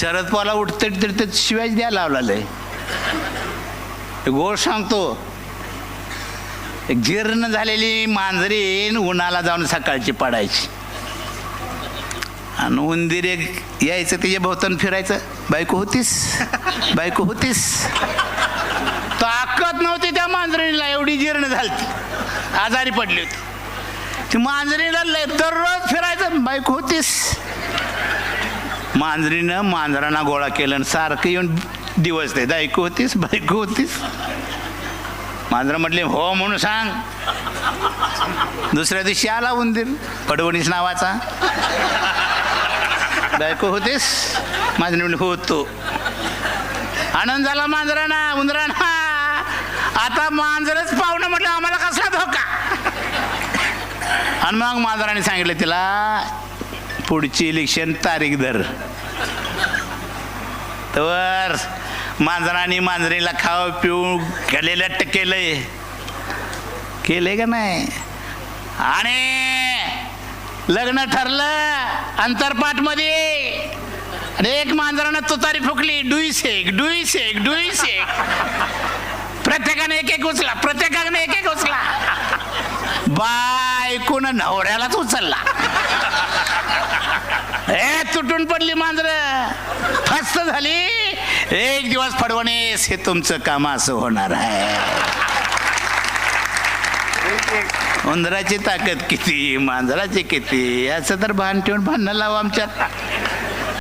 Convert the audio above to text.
शरद पवारला उठते तिथे शिवाय द्यायला लावलेलं गोड सांगतो जीर्ण झालेली मांजरी उन्हाला जाऊन सकाळची पडायची. आणि उंदीर एक यायचं तिच्या भोवतान फिरायचं. बायको होतीस? बायको होतीस? ताकद नव्हती त्या मांजरीला एवढी जीर्ण झाली आजारी पडली होती. ती मांजरीला दररोज फिरायचं बायको होतीस? मांजरीनं मांजरांना गोळा केलं आणि सारखं येऊन दिवस ते ऐकू होतीस बायको होतीस. मांजर म्हटले हो म्हणून सांग. दुसऱ्या दिवशी आला उंदीर पडवणीस नावाचा. बायको होतीस? मांजरी म्हणले होतो. आनंद झाला मांजराना उंदराना. आता मांजरच पाहुणं म्हटलं आम्हाला कसला धोका? आणि मग मांजराने सांगितलं तिला पुढची इलेक्शन तारीख धर. तर मांजराने मांजरीला खाऊ पिऊ गेलेलं केलंय केलंय का नाही? आणि लग्न ठरलं अंतरपाठमध्ये एक मांजरानं तुतारी फुकली. डुई शेक डुई शेक डुई शेक प्रत्येकाने एक एक उचला. प्रत्येकाने एक एक उचला बायकून नवऱ्यालाच उचलला. ए तुटून पडली मांजर. फस्त झाली. एक दिवस फडवणीस हे तुमचं काम असं होणार आहे. उंदराची ताकद किती मांजराची किती असं तर भान ठेवून भांडणं लावू आमच्यात.